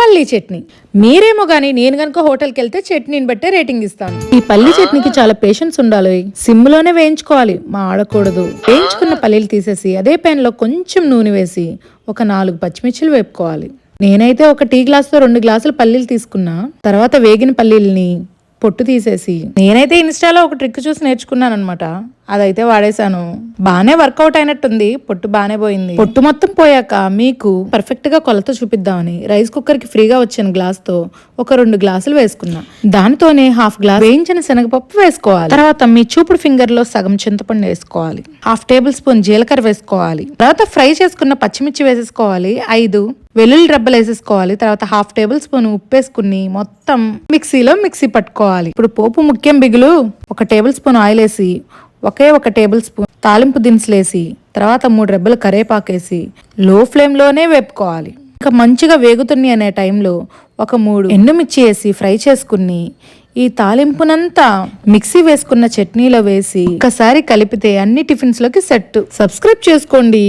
పల్లీ చట్నీ. మీరేమో గానీ నేను గనుక హోటల్కి వెళ్తే చట్నీని బట్టే రేటింగ్ ఇస్తాను. ఈ పల్లీ చట్నీకి చాలా పేషెన్స్ ఉండాలి. సిమ్లోనే వేయించుకోవాలి. మా ఆడకూడదు వేయించుకున్న పల్లీలు తీసేసి అదే pan లో కొంచెం నూనె వేసి ఒక నాలుగు పచ్చిమిర్చిలు వేపుకోవాలి. నేనైతే ఒక టీ గ్లాస్తో రెండు గ్లాసులు పల్లీలు తీసుకున్నా తర్వాత వేగిన పల్లీల్ని పొట్టు తీసేసి నేనైతే ఇన్స్టాలో ఒక ట్రిక్ చూసి నేర్చుకున్నాను అనమాట అదైతే వాడేశాను. బాగానే వర్కౌట్ అయినట్టుంది. పొట్టు బాగానే పోయింది. పొట్టు మొత్తం పోయాక మీకు పర్ఫెక్ట్గా కొలత చూపిద్దామని రైస్ కుక్కర్కి ఫ్రీగా వచ్చిన గ్లాస్తో ఒక రెండు గ్లాసులు వేసుకున్నా. దానితోనే హాఫ్ గ్లాస్ వేయించిన శనగపప్పు వేసుకోవాలి. తర్వాత మీ చూపుడు ఫింగర్లో సగం చింతపండు వేసుకోవాలి. హాఫ్ టేబుల్ స్పూన్ జీలకర్ర వేసుకోవాలి. తర్వాత ఫ్రై చేసుకున్న పచ్చిమిర్చి వేసేసుకోవాలి. ఐదు వెల్లుల్లి రెబ్బలు వేసేసుకోవాలి. తర్వాత హాఫ్ టేబుల్ స్పూన్ ఉప్పు వేసుకుని మొత్తం మిక్సీలో మిక్సీ పట్టుకోవాలి. ఇప్పుడు పోపు ముఖ్యం బిగులు. ఒక టేబుల్ స్పూన్ ఆయిల్ వేసి ఒకే ఒక టేబుల్ స్పూన్ తాలింపు దినుసులు వేసి తర్వాత మూడు రెబ్బలు కరేపాకేసి లో ఫ్లేమ్లోనే వేపుకోవాలి. ఇంకా మంచిగా వేగుతుంది అనే టైంలో ఒక మూడు ఎండుమిర్చి వేసి ఫ్రై చేసుకుని ఈ తాలింపునంతా మిక్సీ వేసుకున్న చట్నీలో వేసి ఒకసారి కలిపితే అన్ని టిఫిన్స్లోకి సెట్ సబ్స్క్రైబ్ చేసుకోండి.